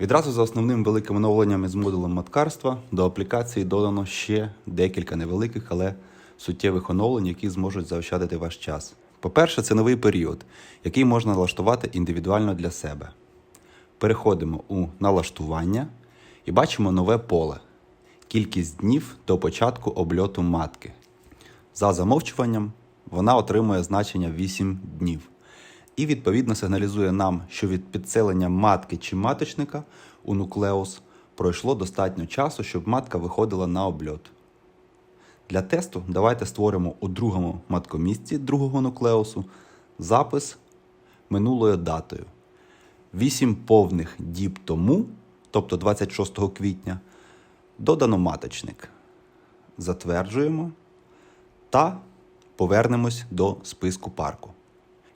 Відразу за основним великим оновленням із модулем маткарства до аплікації додано ще декілька невеликих, але суттєвих оновлень, які зможуть заощадити ваш час. По-перше, це новий період, який можна налаштувати індивідуально для себе. Переходимо у налаштування і бачимо нове поле кількість днів до початку обльоту матки. За замовчуванням вона отримує значення 8 днів і відповідно сигналізує нам, що від підселення матки чи маточника у нуклеус пройшло достатньо часу, щоб матка виходила на обльот. Для тесту давайте створимо у другому маткомісці другого нуклеусу запис минулою датою. 8 повних діб тому, тобто 26 квітня, додано маточник. Затверджуємо та повернемось до списку парку.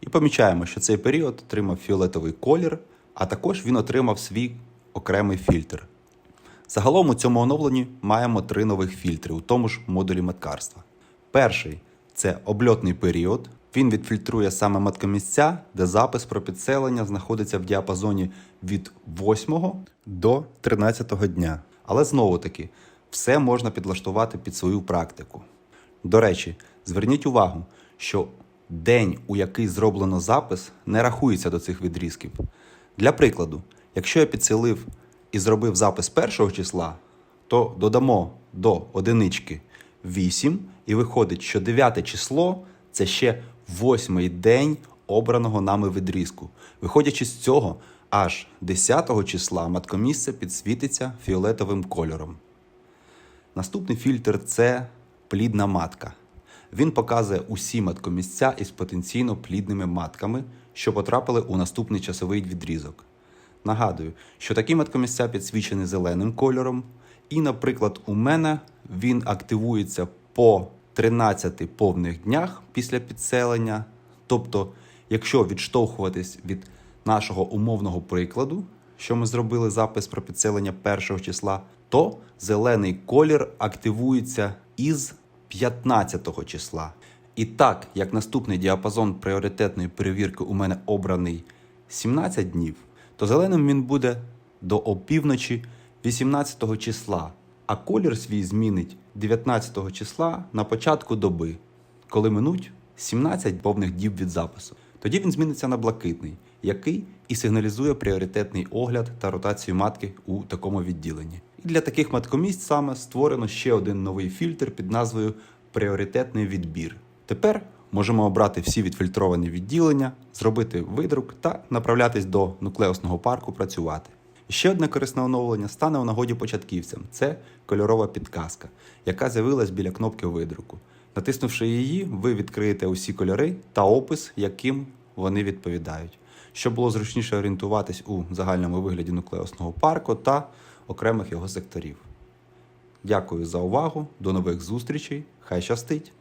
І помічаємо, що цей період отримав фіолетовий колір, а також він отримав свій окремий фільтр. Загалом у цьому оновленні маємо три нових фільтри у тому ж модулі маткарства. Перший це обльотний період. Він відфільтрує саме маткомісця, де запис про підселення знаходиться в діапазоні від 8 до 13 дня. Але знову таки, все можна підлаштувати під свою практику. До речі, зверніть увагу, що день, у який зроблено запис, не рахується до цих відрізків. Для прикладу, якщо я підселив і зробив запис першого числа, то додамо до одинички 8, і виходить, що 9 число це ще восьмий день обраного нами відрізку. Виходячи з цього, аж 10 числа маткомісце підсвітиться фіолетовим кольором. Наступний фільтр це плідна матка. Він показує усі маткомісця із потенційно плідними матками, що потрапили у наступний часовий відрізок. Нагадую, що такі маткомісця підсвічені зеленим кольором, і, наприклад, у мене він активується по 13 повних днях після підселення. Тобто, якщо відштовхуватись від нашого умовного прикладу, що ми зробили запис про підселення першого числа, то зелений колір активується із 15 числа. І так, як наступний діапазон пріоритетної перевірки у мене обраний 17 днів, то зеленим він буде до опівночі 18 числа, а колір свій змінить 19 числа на початку доби, коли минуть 17 повних діб від запису. Тоді він зміниться на блакитний, який і сигналізує пріоритетний огляд та ротацію матки у такому відділенні. Для таких маткомісць саме створено ще один новий фільтр під назвою Пріоритетний відбір. Тепер можемо обрати всі відфільтровані відділення, зробити видрук та направлятись до нуклеусного парку працювати. Ще одне корисне оновлення стане у нагоді початківцям це кольорова підказка, яка з'явилась біля кнопки видруку. Натиснувши її, ви відкриєте усі кольори та опис, яким вони відповідають, щоб було зручніше орієнтуватись у загальному вигляді нуклеусного парку та окремих його секторів. Дякую за увагу, до нових зустрічей, хай щастить!